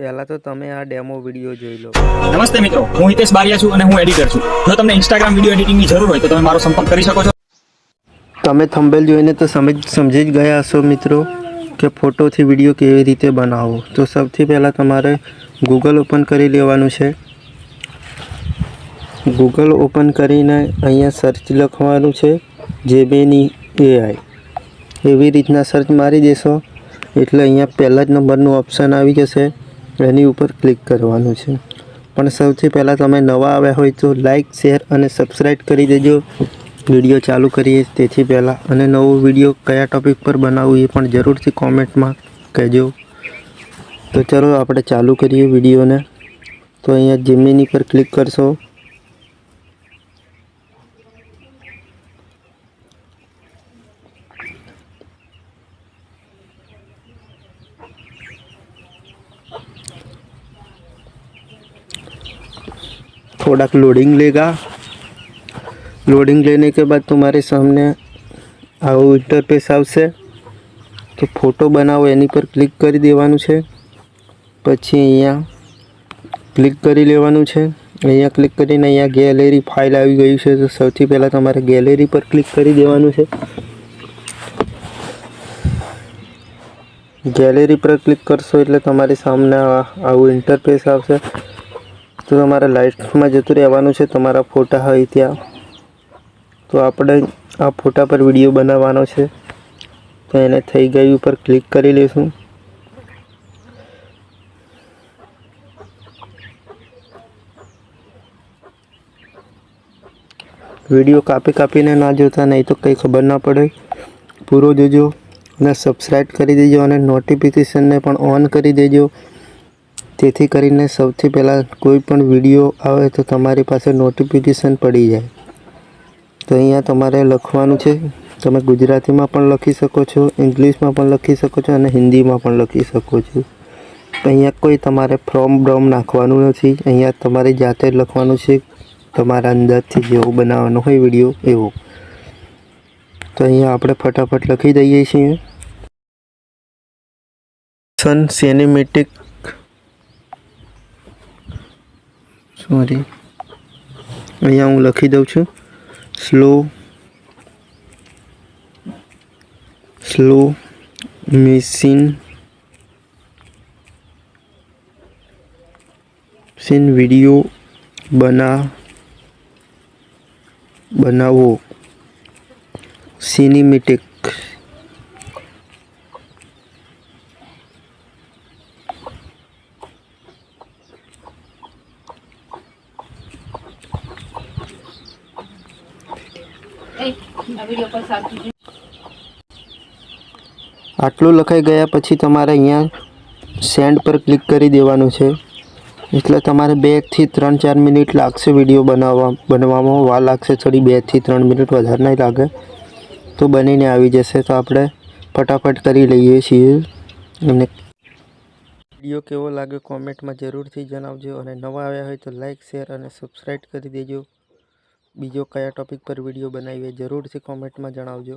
પહેલાં તો તમે આ ડેમો વીડિયો જોઈ લો. નમસ્તે મિત્રો હું હિતેશ બારિયા છું અને હું એડિટર છું. જો તમને ઇન્સ્ટાગ્રામ વીડિયો એડિટિંગની જરૂર હોય તો તમે મારો સંપર્ક કરી શકો છો. તમે થંબેલ જોઈને તો સમજ સમજી જ ગયા હશો મિત્રો કે ફોટોથી વીડિયો કેવી રીતે બનાવવો. તો સૌથી પહેલાં તમારે ગૂગલ ઓપન કરી લેવાનું છે. ગૂગલ ઓપન કરીને અહીંયા સર્ચ લખવાનું છે જે બેની એઆઈ એવી રીતના સર્ચ મારી દેશો. એટલે અહીંયા પહેલા જ નંબરનું ઓપ્શન આવી જશે. એની ઉપર ક્લિક કરવાનું છે. પણ સૌથી પહેલાં તમે નવા આવ્યા હોય તો લાઈક, શેર અને સબસ્ક્રાઈબ કરી દેજો. વીડિયો ચાલુ કરીએ તેથી પહેલાં. અને નવો વીડિયો કયા ટોપિક પર બનાવવું એ પણ જરૂરથી કોમેન્ટમાં કહેજો. તો ચલો આપણે ચાલુ કરીએ વિડીયોને. તો અહીંયા જમીની પર ક્લિક કરશો. थोड़ा लोडिंग लेगा लोडिंग लेने के बाद तुम्हारे सामने આવું ઇન્ટરફેસ આવશે તો ફોટો બનાવો એની પર ક્લિક કરી દેવાનું છે પછી અહીંયા ક્લિક કરી લેવાનું છે અહીંયા ક્લિક કરીને અહીંયા ગેલેરી ફાઇલ આવી ગયું છે તો સૌથી પહેલાં તમારે ગેલેરી પર ક્લિક કરી દેવાનું છે ગેલેરી પર ક્લિક કરશો એટલે તમારી સામે આ- આવું ઇન્ટરફેસ આવશે તો તમારે લાઇટમાં જતું રહેવાનું છે, તમારા ફોટા હોય ત્યાં. તો આપણે આ ફોટા પર વીડિયો બનાવવાનો છે. તો એને થઈ ગયું ઉપર ક્લિક કરી લઈશું. વીડિયો કાપી કાપીને ના જોતા, નહીં તો કંઈ ખબર ના પડે. પૂરો જોજો અને સબસ્ક્રાઈબ કરી દેજો અને નોટિફિકેશનને પણ ઓન કરી દેજો. તેથી કરીને સૌથી પહેલાં કોઈ પણ વીડિયો આવે તો તમારી પાસે નોટિફિકેશન પડી જાય. તો અહીંયા તમારે લખવાનું છે. તમે ગુજરાતીમાં પણ લખી શકો છો, ઇંગ્લિશમાં પણ લખી શકો છો અને હિન્દીમાં પણ લખી શકો છો. અહીંયા કોઈ તમારે ફ્રોમ બ્રોમ નાખવાનું નથી. અહીંયા તમારે જાતે લખવાનું છે. તમારા અંદાજથી જેવો બનાવવાનો હોય વીડિયો, એવો. તો અહીંયા આપણે ફટાફટ લખી દઈએ છીએ. સન સિનેમેટિક સોરી. અહીંયા હું લખી દઉં છું. સ્લો સ્લો મિસિન સીન વીડિયો બના બનાવો સિનેમેટિક આટલું લખાઈ ગયા પછી તમારે અહીંયા સેન્ડ પર ક્લિક કરી દેવાનું છે. એટલે તમારે બેથી ત્રણ ચાર મિનિટ લાગશે વીડિયો બનાવવા બનવામાં. વાર લાગશે થોડી બેથી ત્રણ મિનિટ, વધારે નહીં લાગે. તો બનીને આવી જશે. તો આપણે ફટાફટ કરી લઈએ છીએ. અને વીડિયો કેવો લાગ્યો કોમેન્ટમાં જરૂરથી જણાવજો. અને નવા આવ્યા હોય તો લાઇક શેર અને સબસ્ક્રાઈબ કરી દેજો. બીજો કયા ટોપિક પર વીડિયો બનાવીએ જરૂરથી કોમેન્ટમાં જણાવજો.